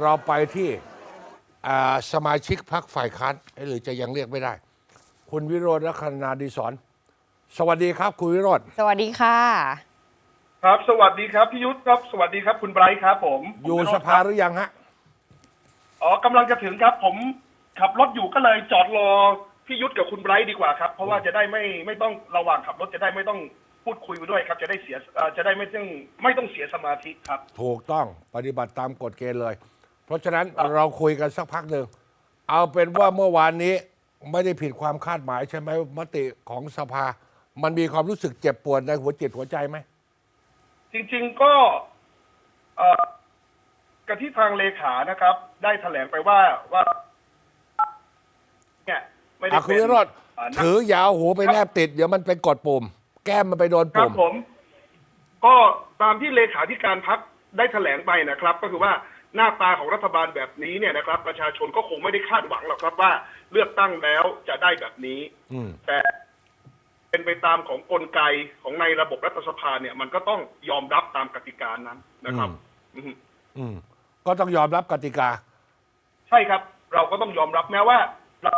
เราไปที่อ่าสมาชิกพรรคฝ่ายค้านเอ้ยหรือจะยังเรียกไม่ได้ คุณวิโรจน์ลักษณาดีสอนสวัสดีครับ คุณวิโรจน์สวัสดีค่ะ ครับ สวัสดีครับพี่ยุทธครับ สวัสดีครับ คุณไบรท์ครับ ผมอยู่ผมสวิโรจน์ภาครับหรือยังฮะอ๋อกำลังจะถึงครับ ผมขับรถอยู่ก็เลยจอดรอพี่ยุทธกับคุณไบรท์ดีกว่าครับ เพราะว่าจะได้ไม่ไม่ต้องระหว่างขับรถจะได้ไม่ต้องพูดคุยไปด้วยครับ จะได้เสียเอ่อจะได้ไม่ต้องไม่ต้องเสียสมาธิครับ ถูกต้องปฏิบัติตามกฎเกณฑ์เลย เพราะฉะนั้นเราคุยกันสักพักหนึ่งเอาเป็นว่าเมื่อวานนี้ไม่ได้ผิดความคาดหมายใช่ไหมมติของสภา มันมีความรู้สึกเจ็บปวดในหัวจิตหัวใจไหมจริง ๆ ก็เอ่อกับที่ทางเลขานะครับ ได้แถลงไปว่าว่าเนี่ยไม่ได้อะคุณเป็นวิโรจน์เอ่อนักถือยาวหูไปแนบติด เดี๋ยวมันไปกดปุ่ม แก้มมันไปโดนครับปุ่ม ผม ก็ตามที่เลขาธิการพักได้แถลงไปนะครับ ก็คือว่า หน้าตาของรัฐบาลแบบนี้เนี่ยนะครับ ประชาชนก็คงไม่ได้คาดหวังหรอกครับว่า เลือกตั้งแล้วจะได้แบบนี้อืมแต่เป็นไปตามของกลไกของในระบบรัฐสภาเนี่ย มันก็ต้องยอมรับตามกติกานั้นนะครับอืมอืมก็ต้องยอมรับกติกา ใช่ครับ เราก็ต้องยอมรับแม้ว่าเรา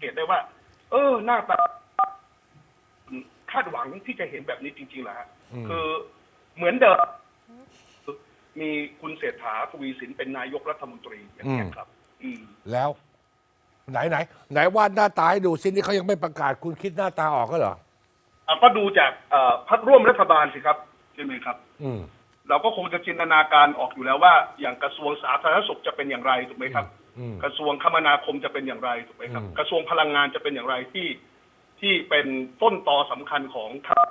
เห็นได้ว่า เออหน้าตาคาดหวังที่จะเห็นแบบนี้จริงๆแหละฮะอืมคือเหมือนเดิม มีคุณเศรษฐาทวีสินเป็นนายกรัฐมนตรีอย่างนี้ยครับ อืม แล้ว ไหนไหน ไหนวาดหน้าตาให้ดูซินี่เขายังไม่ประกาศคุณคิดหน้าตาออกก็เหรอ อะก็ดูจากเอ่อพักร่วมรัฐบาลสิครับใช่ไหมครับ อืม เราก็คงจะจินตนาการออกอยู่แล้วว่า อย่างกระทรวงสาธารณสุขจะเป็นอย่างไรถูกไหมครับ อืมกระทรวงคมนาคมจะเป็นอย่างไรถูกไหมครับ อืม กระทรวงพลังงานจะเป็นอย่างไรที่ที่เป็นต้นตอสำคัญของครับ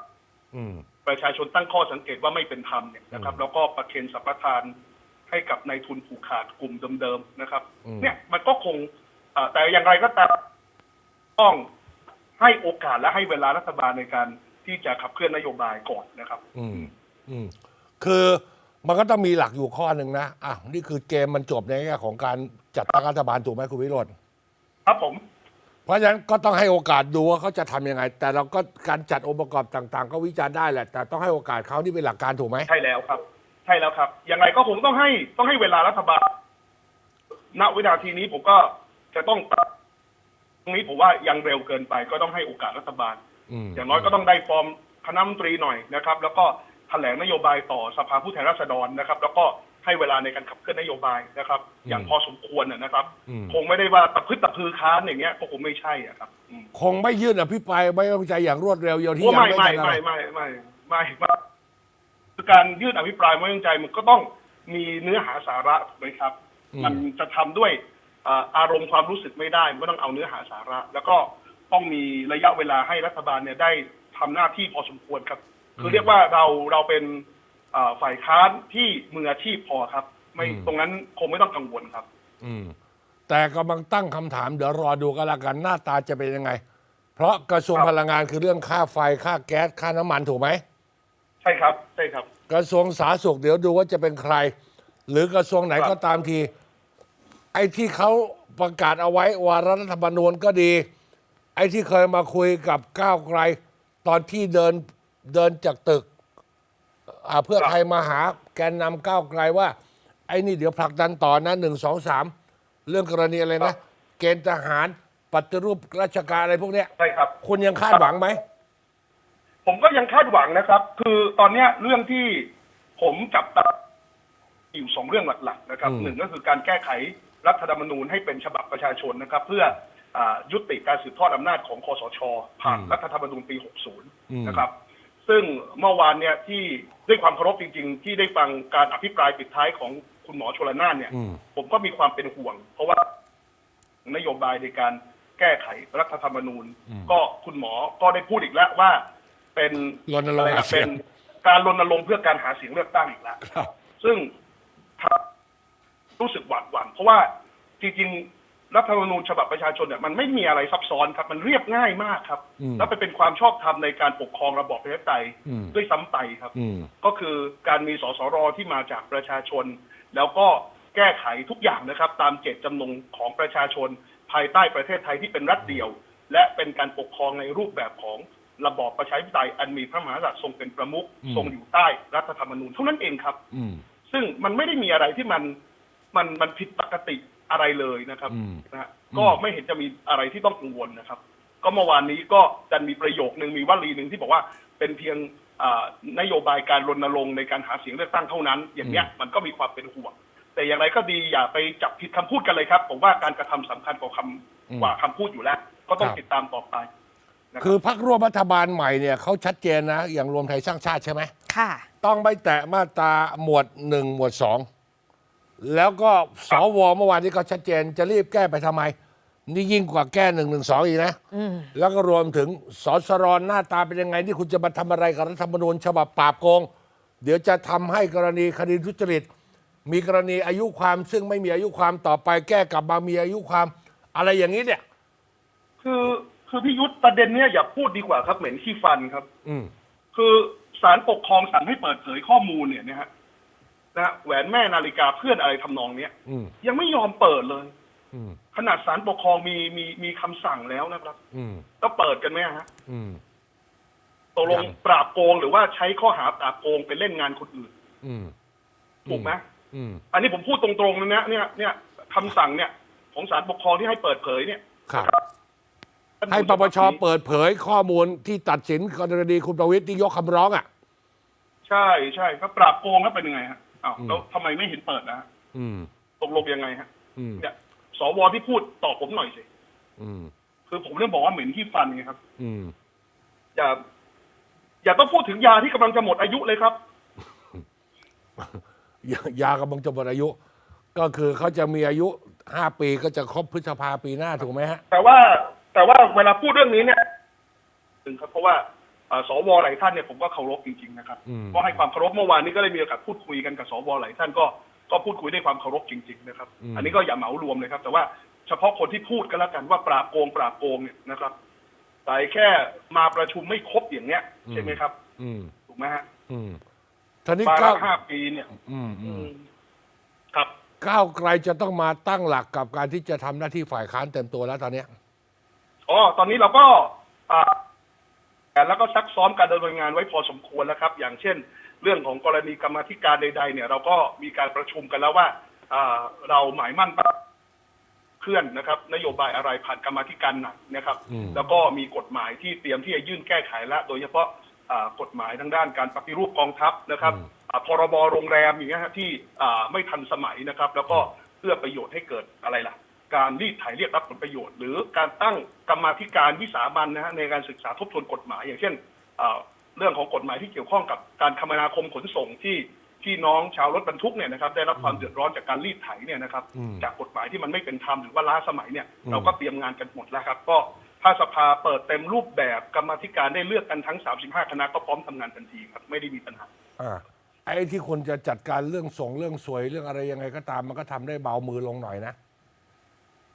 อืม ประชาชนตั้งข้อสังเกตว่าไม่เป็นธรรมเนี่ยนะครับอืมแล้วก็ประเคนสัมปทานให้กับนายทุนผูกขาดกลุ่มเดิมๆนะครับอืมเนี่ยมันก็คงเอ่อแต่อย่างไรก็ตามต้องให้โอกาสและให้เวลารัฐบาลในการที่จะขับเคลื่อนนโยบายก่อนนะครับ อืมอืมคือมันก็ต้องมีหลักอยู่ข้อหนึ่งนะอะนี่คือเกมมันจบในแง่ของการจัดตั้งรัฐบาลถูกไหมคุณวิโรจน์ครับผม เพราะฉะนั้นก็ต้องให้โอกาสดูว่าเขาจะทำยังไง แต่เราก็การจัดองค์ประกอบต่างๆ ก็วิจารณ์ได้แหละ แต่ต้องให้โอกาสเขานี่เป็นหลักการถูกไหม ใช่แล้วครับ ใช่แล้วครับ ยังไงก็คงต้องให้ต้องให้เวลารัฐบาล ณ วินาทีนี้ผมก็จะต้องตัดตรงนี้ผมว่ายังเร็วเกินไป ก็ต้องให้โอกาสรัฐบาล อืม อย่างน้อยก็ต้องได้ฟอร์มคณะรัฐมนตรีหน่อยนะครับ แล้วก็แถลงนโยบายต่อสภาผู้แทนราษฎรนะครับ แล้วก็ ให้เวลาในการขับเคลื่อนนโยบายนะครับ อย่างพอสมควรนะนะครับอืมคงไม่ได้ว่าตะพึดตะพือค้านอย่างเงี้ยก็คงไม่ใช่อะครับอืมคงไม่ยื่นอภิปรายไม่ไว้วางใจอย่างรวดเร็วอย่างที่โอ้ยังไม่ไม่ไม่ทันอะไรไม่ไม่ไม่ไม่ไม่คือการยื่นอภิปรายไม่ไว้วางใจมันก็ต้องมีเนื้อหาสาระถูกไหมครับอืมมันจะทำด้วยเอ่ออารมณ์ความรู้สึกไม่ได้มันก็ต้องเอาเนื้อหาสาระ แล้วก็ต้องมีระยะเวลาให้รัฐบาลเนี่ยได้ทำหน้าที่พอสมควรครับ คือเรียกว่าเราเราเป็นเอ่อ ฝ่ายค้านที่มืออาชีพพอครับ ไม่ตรงนั้นคงไม่ต้องกังวลครับ อืม แต่กำลังตั้งคำถามเดี๋ยวรอดูกันละกันหน้าตาจะเป็นยังไง เพราะกระทรวงครับพลังงานคือเรื่องค่าไฟค่าแก๊สค่าน้ำมันถูกไหมใช่ครับใช่ครับ กระทรวงสาธารณสุขเดี๋ยวดูว่าจะเป็นใคร หรือกระทรวงไหนครับก็ตามที ไอ้ที่เขาประกาศเอาไว้วาระรัฐธรรมนูญก็ดี ไอ้ที่เคยมาคุยกับก้าวไกล ตอนที่เดินเดินจากตึก อ่าเพื่อไทยมาหาแกนนำก้าวไกลว่า ไอ้นี่เดี๋ยวผลักดันต่อนะหนึ่งสองสามเรื่องกรณีอะไรนะ เกณฑ์ทหารปฏิรูปราชการอะไรพวกเนี้ยใช่ครับ คุณยังคาดหวังไหม ผมก็ยังคาดหวังนะครับ คือตอนเนี้ยเรื่องที่ผมจับตาอยู่สองเรื่องหลัก ๆ นะครับอืม หนึ่งก็คือการแก้ไขรัฐธรรมนูญให้เป็นฉบับประชาชนนะครับ เพื่ออายุติการสืบทอดอำนาจของคอสชผ่านรัฐธรรมนูญปี 60 นะครับ ซึ่งเมื่อวานเนี่ยที่ด้วยความเคารพจริง ๆ ที่ได้ฟังการอภิปรายปิดท้ายของคุณหมอชลนานเนี่ยอืมผมก็มีความเป็นห่วง เพราะว่านโยบายในการแก้ไขรัฐธรรมนูญ ก็คุณหมอก็ได้พูดอีกแล้วว่า เป็นรณรงค์อะไนะหาเสีเป็ยนงการรณรงค์เพื่อการหาเสียงเลือกตั้งอีกแล้วครับซึ่งรู้สึกหวาดหวั่นเพราะว่าจริง ๆ รัฐธรรมนูญฉบับประชาชนเนี่ยมันไม่มีอะไรซับซ้อนครับ มันเรียบง่ายมากครับอืมแล้วไปเป็นความชอบธรรมในการปกครองระบอบประชาธิปไตยอืมด้วยซ้ำไปครับอืมก็คือการมีสสรที่มาจากประชาชน แล้วก็แก้ไขทุกอย่างนะครับ ตามเจตจำนงของประชาชน ภายใต้ประเทศไทยที่เป็นรัฐเดียว และเป็นการปกครองในรูปแบบของระบอบประชาธิปไตยอันมีพระมหากษัตริย์ทรงเป็นประมุขอืมทรงอยู่ใต้รัฐธรรมนูญเท่านั้นเองครับอืมซึ่งมันไม่ได้มีอะไรที่มันมันมันผิดปกติ อะไรเลยนะครับอืมนะฮะก็ไม่เห็นจะมีอะไรที่ต้องกังวลนะครับ ก็เมื่อวานนี้ก็จะมีประโยคนึงมีวลีหนึ่งที่บอกว่าเป็นเพียงอ่านโยบายการรณรงค์ในการหาเสียงเลือกตั้งเท่านั้น อย่างเนี้ยมันก็มีความเป็นห่วง แต่อย่างไรก็ดีอย่าไปจับผิดคำพูดกันเลยครับผมว่าการกระทำสำคัญกว่าคำอืมกว่าคำพูดอยู่แล้ว ก็ต้องครับติดตามต่อไปนะรับคือพักร่วมรัฐบาลใหม่เนี่ยเขาชัดเจนนะ อย่างรวมไทยสร้างชาติใช่ไหมค่ะ ต้องไม่แตะมาตราหมวดหนึ่งหมวดสอง แล้วก็สวเมื่อวานนี้ก็ชัดเจนจะรีบแก้ไปทำไม นี่ยิ่งกว่าแก้หนึ่งหนึ่งสองอีกนะอืมแล้วก็รวมถึงสสรหน้าตาเป็นยังไง นี่คุณจะมาทำอะไรกับรัฐธรรมนูญฉบับปราบโกง เดี๋ยวจะทำให้กรณีคดีทุจริต มีกรณีอายุความซึ่งไม่มีอายุความต่อไปแก้กลับมามีอายุความอะไรอย่างนี้เนี่ย คือคือพี่ยุทธประเด็นเนี้ยอย่าพูดดีกว่าครับเหม็นขี้ฟันครับ อืม คือศาลปกครองสั่งให้เปิดเผยข้อมูลเนี่ยนะฮะ นะฮะแหวนแม่นาฬิกาเพื่อนอะไรทำนองเนี้ยอืมยังไม่ยอมเปิดเลย อืมขนาดศาลปกครองมีมีมีคำสั่งแล้วนะครับ อืมก็เปิดกันไหมฮะอืม ตกลงยัง ปราบโกงหรือว่าใช้ข้อหาปราบโกงไปเล่นงานคนอื่นอืมถูกไหมอืมอันนี้ผมพูดตรงๆเลยนะเนี่ยเนี่ยคำสั่งเนี่ย ของศาลปกครองที่ให้เปิดเผยเนี่ยครับ ท่านให้ปปชเปิดเผยข้อมูลที่ตัดสินกรณีคุณประวิตรที่ยกคำร้องอะ ใช่ใช่ครับปราบโกงแล้วเป็นยังไงฮะ อ้าวอืมแล้วทำไมไม่เห็นเปิดนะฮะอืมตกลงยังไงฮะอืมเนี่ยสวที่พูดตอบผมหน่อยสิอืมคือผมเรื่องบอกว่าเหม็นที่ฟันไงครับ อืมอย่า อย่าต้องพูดถึงยาที่กำลังจะหมดอายุเลยครับ ยายากำลังจะหมดอายุ ก็คือเขาจะมีอายุห้าปีก็จะครบพฤษภาปีหน้าถูกไหมฮะ แต่ว่าแต่ว่าเวลาพูดเรื่องนี้เนี่ยถึงครับเพราะว่าเอ่อ สวหลายท่านเนี่ยผมก็เคารพจริงๆนะครับอืมก็ให้ความเคารพเมื่อวานนี้ก็ได้มีโอกาสพูดคุยกันกับสวหลายท่านก็ก็พูดคุยด้วยความเคารพจริงๆนะครับ อันนี้ก็อย่าเหมารวมเลยครับ แต่ว่าเฉพาะคนที่พูดกันแล้วกันว่าปราบโกงปราบโกงเนี่ยนะครับแต่แค่มาประชุมไม่ครบอย่างเนี้ยใช่ไหมครับ อืมถูกไหมฮะอืมทีนี้มาก้าละวห้าปีเนี่ยอืมอืมครับก้าวไกลจะต้องมาตั้งหลักกับการที่จะทำหน้าที่ฝ่ายค้านเต็มตัวแล้วตอนเนี้ยอ๋อตอนนี้เราก็อ่า แล้วก็ซักซ้อมการดำเนินงานไว้พอสมควรแล้วครับ อย่างเช่น เรื่องของกรณีกรรมาธิการใด ๆ เนี่ย เราก็มีการประชุมกันแล้วว่าอ่าเราหมายมั่นว่าเคลื่อนนะครับ นโยบายอะไรผ่านกรรมาธิการไหนนะครับอืมแล้วก็มีกฎหมายที่เตรียมที่จะยื่นแก้ไขแล้วโดยเฉพาะอ่ากฎหมายทางด้านการปฏิรูปกองทัพนะครับอ่าพรบโรงแรมอย่างเงี้ยฮะที่อ่าไม่ทันสมัยนะครับ แล้วก็เพื่อประโยชน์ให้เกิดอะไรล่ะ การรีดไถเรียกรับผลประโยชน์ หรือการตั้งกรรมาธิการวิสามันนะฮะในการศึกษาทบทวนกฎหมาย อย่างเช่นอ่าเรื่องของกฎหมายที่เกี่ยวข้องกับการคมนาคมขนส่งที่ที่น้องชาวรถบรรทุกเนี่ยนะครับได้รับความเดือดร้อนจากการรีดไถเนี่ยนะครับอืมจากกฎหมายที่มันไม่เป็นธรรมหรือว่าล้าสมัยเนี่ยอืมเราก็เตรียมงานกันหมดแล้วครับ ก็ถ้าสภาเปิดเต็มรูปแบบกรรมาธิการได้เลือกกันทั้ง 35 คณะก็พร้อมทำงานทันทีครับไม่ได้มีปัญหาอ่าไอ้ที่คนจะจัดการเรื่องส่งเรื่องสวยเรื่องอะไรยังไงก็ตามมันก็ทำได้เบามือลงหน่อยนะ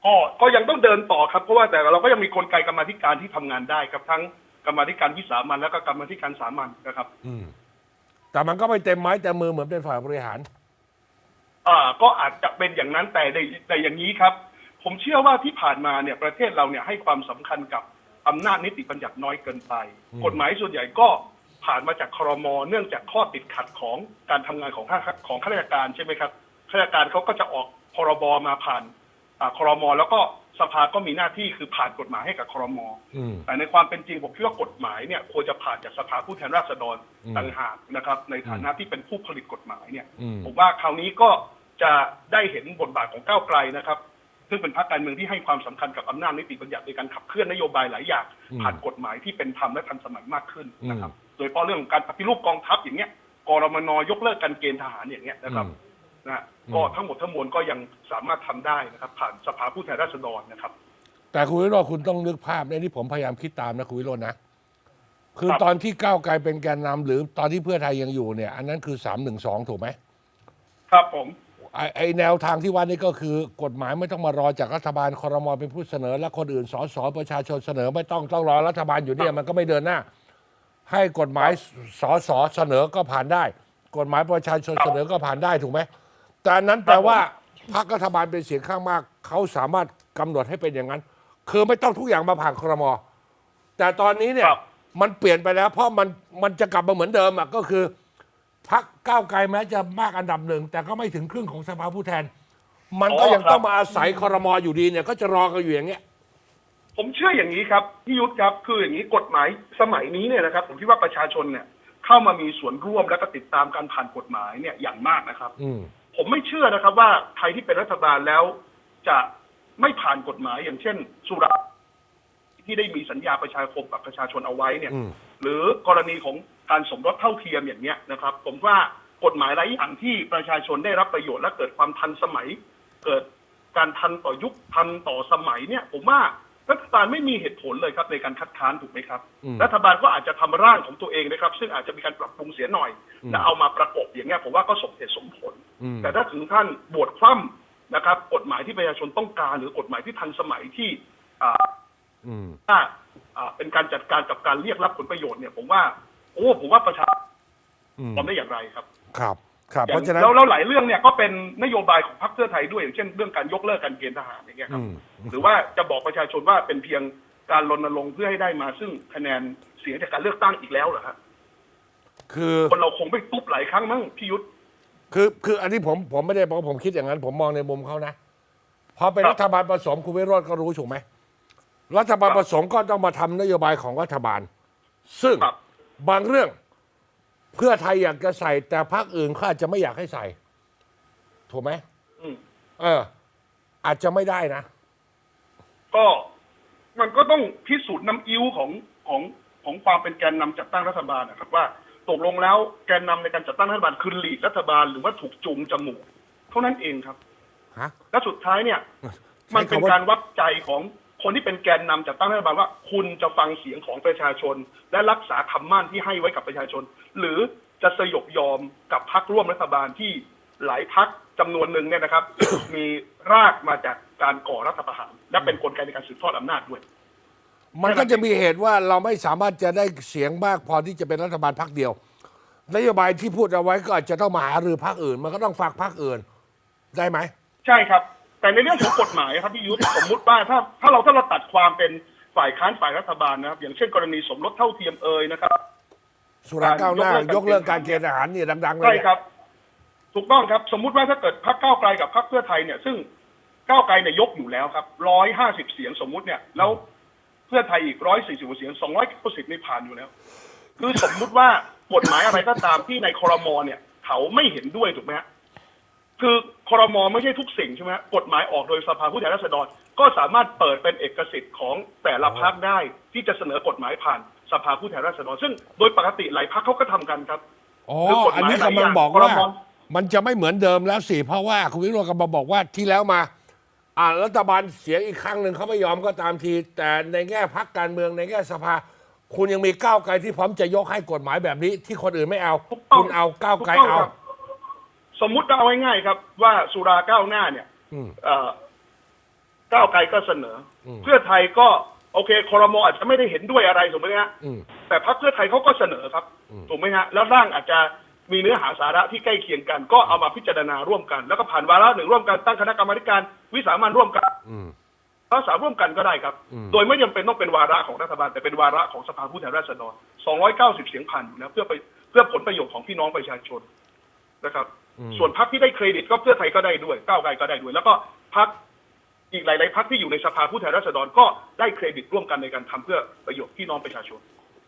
ก็ก็ยังต้องเดินต่อครับ เพราะว่าแต่เราก็ยังมีกลไกกรรมาธิการที่ทำงานได้ครับทั้งกรรมาธิการวิสามันแล้วก็กรรมาธิการสามัญนะครับ อืมแต่มันก็ไม่เต็มไม้เต็มมือเหมือนเป็นฝ่ายบริหาร อ่าก็อาจจะเป็นอย่างนั้นแต่ในแต่อย่างนี้ครับ ผมเชื่อว่าที่ผ่านมาเนี่ยประเทศเราเนี่ยให้ความสำคัญกับอำนาจนิติบัญญัติน้อยเกินไป อืม กฎหมายส่วนใหญ่ก็ผ่านมาจากครมเนื่องจากข้อติดขัดของการทำงานของข้าของข้าราชการใช่ไหมครับข้าราชการเขาก็จะออกพรบมาผ่านอ่า ครมแล้วก็สภาก็มีหน้าที่คือผ่านกฎหมายให้กับครมอืมแต่ในความเป็นจริงผมคิดว่ากฎหมายเนี่ยควรจะผ่านจากสภาผู้แทนราษฎรอืมต่างหากนะครับ ในฐานะที่เป็นผู้ผลิตกฎหมายเนี่ยอืมผมว่าคราวนี้ก็จะได้เห็นบทบาทของก้าวไกลนะครับ ซึ่งเป็นพรรคการเมืองที่ให้ความสำคัญกับอำนาจนิติบัญญัติในการขับเคลื่อนนโยบายหลายอย่างอืมผ่านกฎหมายที่เป็นธรรมและทันสมัยมากขึ้นนะครับอืมโดยเฉพาะเรื่องของการปฏิรูปกองทัพอย่างเงี้ยกรมนยกเลิกการเกณฑ์ทหารอย่างเงี้ยนะครับอืม นะฮะอืมก็ทั้งหมดทั้งมวลก็ยังสามารถทำได้นะครับ ผ่านสภาผู้แทนราษฎรนะครับ แต่คุณวิโรจน์คุณต้องนึกภาพในนี่ผมพยายามคิดตามนะคุณวิโรจน์นะ คือครับตอนที่ก้าวไกลเป็นแกนนำหรือตอนที่เพื่อไทยยังอยู่เนี่ย อันนั้นคือสามหนึ่งสองถูกไหมครับผมไอ้ไอแนวทางที่ว่านี่ก็คือกฎหมายไม่ต้องมารอจากรัฐบาลคอรมอเป็นผู้เสนอ และคนอื่นสสประชาชนเสนอไม่ต้องต้องรอรัฐบาลอยู่เนี่ยมันก็ไม่เดินหน้า ให้กฎหมายสสเสนอก็ผ่านได้ กฎหมายประชาชนเสนอก็ผ่านได้ถูกไหม แต่อันนั้นแปลว่าพรรครัฐบาลเป็นเสียงข้างมาก เขาสามารถกำหนดให้เป็นอย่างนั้น คือไม่ต้องทุกอย่างมาผ่านครม แต่ตอนนี้เนี่ย ครับ มันเปลี่ยนไปแล้ว เพราะมันมันจะกลับมาเหมือนเดิมอะก็คือพรรคก้าวไกลแม้จะมากอันดับหนึ่ง แต่ก็ไม่ถึงครึ่งของสภาผู้แทน มันก็อ๋อยังต้องครับมาอาศัยคอรมออยู่ดีเนี่ย ก็จะรอกันอยู่อย่างเงี้ย ผมเชื่ออย่างนี้ครับพี่ยุทธครับ คืออย่างนี้กฎหมายสมัยนี้เนี่ยนะครับ ผมคิดว่าประชาชนเนี่ยเข้ามามีส่วนร่วมแล้วก็ติดตามการผ่านกฎหมายเนี่ยอย่างมากนะครับ อืม ผมไม่เชื่อนะครับว่าใครที่เป็นรัฐบาลแล้วจะไม่ผ่านกฎหมายอย่างเช่น สุราที่ได้มีสัญญาประชาคมกับประชาชนเอาไว้เนี่ย อืม หรือกรณีของการสมรสเท่าเทียมอย่างเนี้ยนะครับ ผมว่ากฎหมายหลายอย่างที่ประชาชนได้รับประโยชน์และเกิดความทันสมัย เกิดการทันต่อยุคทันต่อสมัยเนี่ย ผมว่า รัฐบาลไม่มีเหตุผลเลยครับในการคัดค้านถูกไหมครับอืมรัฐบาลก็อาจจะทำร่างของตัวเองนะครับ ซึ่งอาจจะมีการปรับปรุงเสียหน่อยอืมแล้วเอามาประกบอย่างเงี้ยผมว่าก็สมเหตุสมผลอืมแต่ถ้าถึงท่านบวชคว่ำนะครับ กฎหมายที่ประชาชนต้องการ หรือกฎหมายที่ทันสมัยที่อ่าอืมถ้าอ่าเป็นการจัดการกับการเรียกรับผลประโยชน์เนี่ย ผมว่า โอ้ผมว่าประชาชนอืมทำได้อย่างไรครับ ครับ ครับอย่เพงราะฉะนั้น แล้วแล้วหลายเรื่องเนี่ยก็เป็นนโยบายของพรรคเพื่อไทยด้วยอย่างเช่นเรื่องการยกเลิกการเกณฑ์ทหารอย่างเงี้ยครับ อืม หรือว่าจะบอกประชาชนว่าเป็นเพียงการรณรงค์เพื่อให้ได้มาซึ่งคะแนนเสียงจากการเลือกตั้งอีกแล้วเหรอครับคือ คนเราคงไม่ตุ๊บหลายครั้งมั้งพี่ยุทธ คือคืออันนี้ผมผมไม่ได้บอกว่าผมคิดอย่างนั้น ผมมองในมุมเขานะพอเป็นครับรัฐบาลผสมคุณวิโรจน์ก็รู้ถูกไหมรัฐบาลครับผสมก็ต้องมาทำนโยบายของรัฐบาล ซึ่งครับ บางเรื่อง เพื่อไทยอยากจะใส่ แต่พรรคอื่นเขาอาจจะไม่อยากให้ใส่ ถูกไหมอืม เออ อาจจะไม่ได้นะก็มันก็ต้องพิสูจน์น้ำอิ้วของของของความเป็นแกนนำจัดตั้งรัฐบาลนะครับว่าตกลงแล้วแกนนำในการจัดตั้งรัฐบาลคือหลีดรัฐบาลหรือว่าถูกจูงจมูกเท่านั้นเองครับ ฮะ และสุดท้ายเนี่ยใช้มันเป็นคำว่าการวัดใจของ คนที่เป็นแกนนำจัดตั้งรัฐบาลว่า คุณจะฟังเสียงของประชาชน และรักษาคำมั่นที่ให้ไว้กับประชาชน หรือจะสยบยอมกับพรรคร่วมรัฐบาลที่หลายพรรคจำนวนหนึ่งเนี่ยนะครับ มีรากมาจากการก่อรัฐประหาร และเป็นกลไกในการสืบทอดอำนาจด้วย มันก็จะมีเหตุว่าเราไม่สามารถจะได้เสียงมากพอที่จะเป็นรัฐบาลพรรคเดียวนโยบายที่พูดเอาไว้ก็อาจจะต้องมาหารือพรรคอื่น มันก็ต้องฝากพรรคอื่น ได้ไหม ใช่ครับ แต่ในเรื่องของกฎหมายครับพี่ยุทธสมมุติว่าถ้าถ้าเราถ้าเราตัดความเป็นฝ่ายค้านฝ่ายรัฐบาลนะครับ อย่างเช่นกรณีสมรสเท่าเทียมเอ่ยนะครับ สุราก้าวหน้ายยกกเลิเลิกกกาการรเกเกณณฑ์ฑ์ททหาหารรนี่ดังๆเลยใช่เนี่ยครับ ถูกต้องครับ สมมุติว่าถ้าเกิดพรรคก้าวไกลกับพรรคเพื่อไทยเนี่ย ซึ่งก้าวไกลเนี่ยยกอยู่แล้วครับร้อยห้าสิบเสียงสมมุติเนี่ย แล้วเพื่อไทยอีกร้อยสี่สิบเสียงสองร้อยเก้าสิบนี่ผ่านอยู่แล้ว คือสมมุติว่ากฎหมายอะไรก็ตามที่ในครมเนี่ย เขาไม่เห็นด้วยถูกไหมฮะ คือครมไม่ใช่ทุกสิ่งใช่ไหมฮะกฎหมายออกโดยสภาผู้แทนราษฎร ก็สามารถเปิดเป็นเอกสิทธิ์ของแต่ละพรรคได้ ที่จะเสนอกฎหมายผ่านสภาผู้แทนราษฎร ซึ่งโดยปกติหลายพรรคเขาก็ทำกันครับอ๋อคือกฎหมายอันนี้กำลังบอกหลายว่าอย่างมันจะไม่เหมือนเดิมแล้วสิเพราะว่าคุณวิโรจน์กำลังบอกว่าที่แล้วมา อ่ารัฐบาลเสียงอีกครั้งหนึ่งเขาไม่ยอมก็ตามที แต่ในแง่พักการเมืองในแง่สภา คุณยังมีก้าวไกลที่พร้อมจะยกให้กฎหมายแบบนี้ ที่คนอื่นไม่เอาถูกต้องคุณเอาก้าวไกลถูต้งเอาครับ สมมุติเอาง่ายๆครับ ว่าสุราก้าวหน้าเนี่ยอืม เอ่อก้าวไกลก็เสนออม เพื่อไทยก็โอเคคอรมออาจจะไม่ได้เห็นด้วยอะไรถูกไหมฮะอืม แต่พรรคเพื่อไทยเขาก็เสนอครับอืม ถูกไหมฮะแล้วร่างอาจจะมีเนื้อหาสาระที่ใกล้เคียงกัน ก็เอามาพิจารณาร่วมกัน แล้วก็ผ่านวาระหนึ่งร่วมกันตั้งคณะกรรมาธิการวิสามันร่วมกันอืม รักษาร่วมกันก็ได้ครับ อืม โดยไม่จำเป็นต้องเป็นวาระของรัฐบาลแต่เป็นวาระของสภาผู้แทนราษฎร290 เสียงผ่านอยู่แล้วเพื่อไปเพื่อผลประโยชน์ของพี่น้องประชาชนนะครับ ส่วนพรรคที่ได้เครดิตก็เพื่อไทยก็ได้ด้วยก้าวไกลก็ได้ด้วย แล้วก็พรรคอีกหลาย ๆพรรคที่อยู่ในสภาผู้แทนราษฎรก็ได้เครดิตร่วมกันในการทำเพื่อประโยชน์พี่น้องประชาชน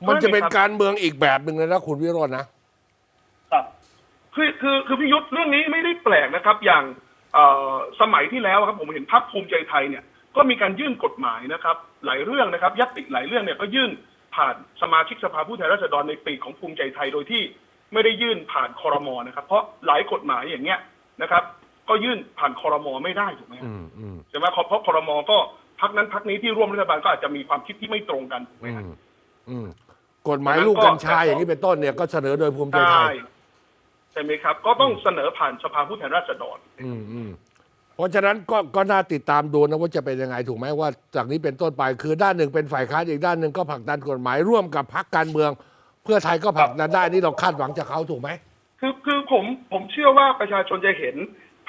มันจะเป็นครับการเมืองอีกแบบหนึ่งเลยนะคุณวิโรจน์นะครับคือคือคือพี่ยุทธเรื่องนี้ไม่ได้แปลกนะครับ อย่างเอ่อสมัยที่แล้วครับผมเห็นพรรคภูมิใจไทยเนี่ยก็มีการยื่นกฎหมายนะครับ หลายเรื่องนะครับยัตติหลายเรื่องเนี่ยก็ยื่นผ่านสมาชิกสภาผู้แทนราษฎรในปีกของภูมิใจไทยโดยที่ ไม่ได้ยื่นผ่านคอรมอนะครับ เพราะหลายกฎหมายอย่างเงี้ยนะครับ ก็ยื่นผ่านคอรมอไม่ได้ถูกไหมอืมอืมใช่ไหมเพราะคอรมอก็พักนั้นพักนี้ที่ร่วมรัฐบาลก็อาจจะมีความคิดที่ไม่ตรงกันถูกไหมอืฮะมอืมกฎหมายลูกกัญชาอย่างนี้เป็นต้นเนี่ยก็เสนอโดยภูมิใจไทใช่ยใช่ไหมครับ ก็ต้องเสนอผ่านสภาผู้แทนราษฎรอืมอืมเพราะฉะนั้นก็ก็น่าติดตามดูนะว่าจะเป็นยังไงถูกไหมว่า จากนี้เป็นต้นไปคือด้านหนึ่งเป็นฝ่ายค้านอีกด้านหนึ่งก็ผลักดันกฎหมายร่วมกับพรรคการเมือง เพื่อไทยก็ผลักดันได้นี่เราคาดหวังจากเขาถูกไหมคือคือผมผมเชื่อว่าประชาชนจะเห็น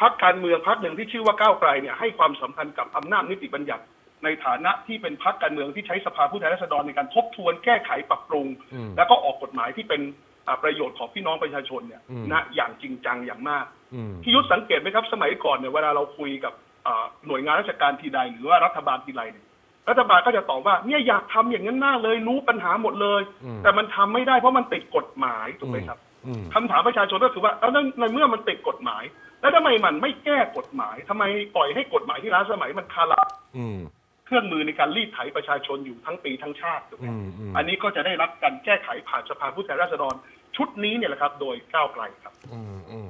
พรรคการเมืองพรรคหนึ่งที่ชื่อว่าก้าวไกลเนี่ยให้ความสำคัญกับอำนาจนิติบัญญัติในฐานะที่เป็นพรรคการเมืองที่ใช้สภาผู้แทนราษฎรในการทบทวนแก้ไขปรับปรุงอืมแล้วก็ออกกฎหมายที่เป็นอ่าประโยชน์ของพี่น้องประชาชนเนี่ยอืมนะอย่างจริงจังอย่างมากอืมพี่ยุทธสังเกตไหมครับสมัยก่อนเนี่ยเวลาเราคุยกับอ่าหน่วยงานราชการทีใด หรือว่ารัฐบาลทีไรเนี่ย รัฐบาลก็จะตอบว่าเนี่ยอยากทำอย่างนั้นมากเลยรู้ปัญหาหมดเลยอืมแต่มันทำไม่ได้เพราะมันติดกฎหมายถูกไหมครับอืมคำถามประชาชนก็คือว่าแล้วในเมื่อมันติดกฎหมาย แล้วทำไมมันไม่แก้กฎหมายทำไมปล่อยให้กฎหมายที่ล้าสมัยมันคาราอืมเครื่องมือในการรีดไถประชาชนอยู่ทั้งปีทั้งชาติถูกไหมอืมอืมอันนี้ก็จะได้รับการแก้ไขผ่านสภาผู้แทนราษฎรชุดนี้เนี่ยแหละครับ โดยก้าวไกลครับอืมอืม